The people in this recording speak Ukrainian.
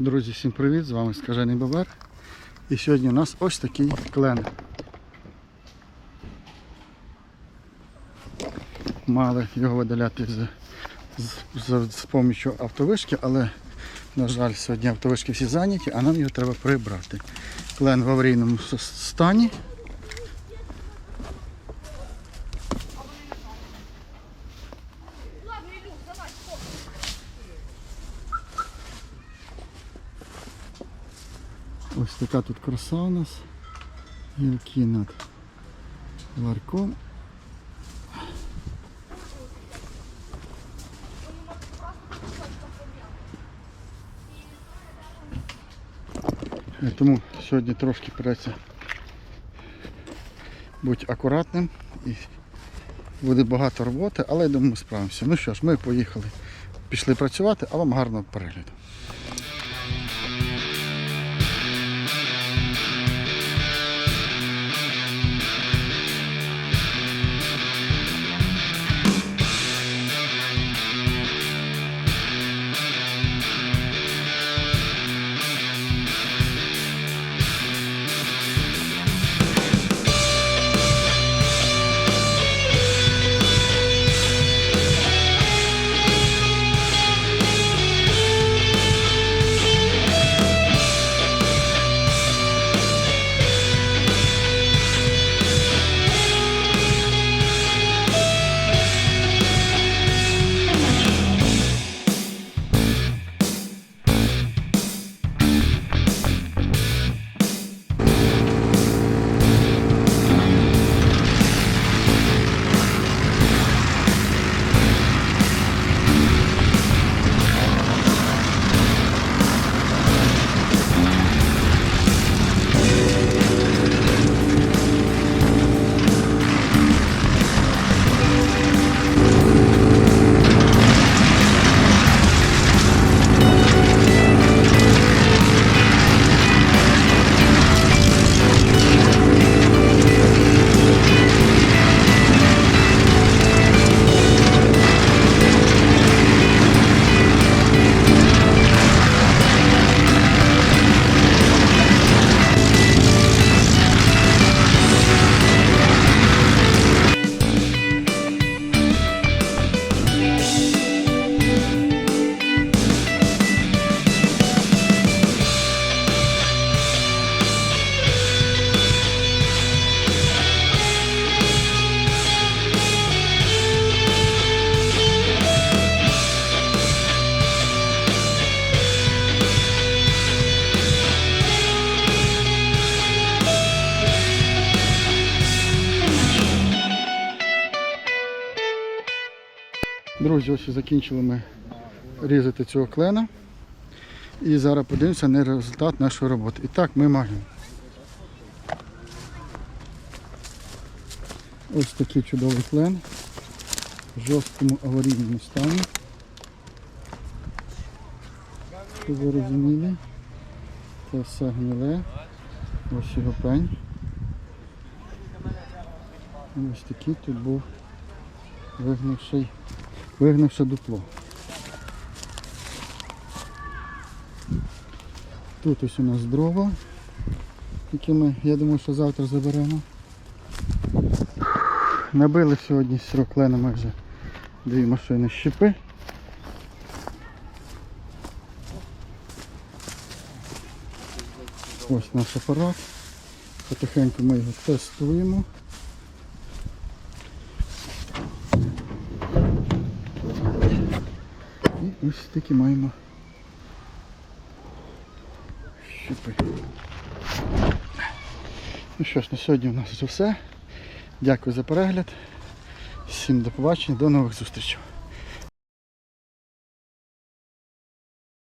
Друзі, всім привіт! З вами Скажений Бобер. І сьогодні у нас ось такий клен. Мали його видаляти з, з, з, з помічю автовишки, але, на жаль, сьогодні автовишки всі зайняті, а нам його треба прибрати. Клен в аварійному стані. Ось така тут краса у нас. Гілки над ларком. Тому сьогодні трошки придеться бути акуратним і буде багато роботи, але я думаю, справимося. Ну що ж, ми поїхали, пішли працювати, а вам гарного перегляду. Друзі, ось і закінчили ми різати цього клена. І зараз подивимося на результат нашої роботи. І так ми маємо. Ось такий чудовий клен в жорсткому аварійному стані. Щоб ви розуміли, це все гниле. Ось його пень. Ось такий тут був вигнивший, вигнивше дупло. Тут ось у нас дрова, які ми, я думаю, що завтра заберемо. Набили сьогодні з роклена майже дві машини щепи. Ось наш апарат. Потихеньку ми його тестуємо. І ось такі маємо щупи. Ну що ж, на сьогодні у нас вже все. Дякую за перегляд. Всім до побачення, до нових зустрічей.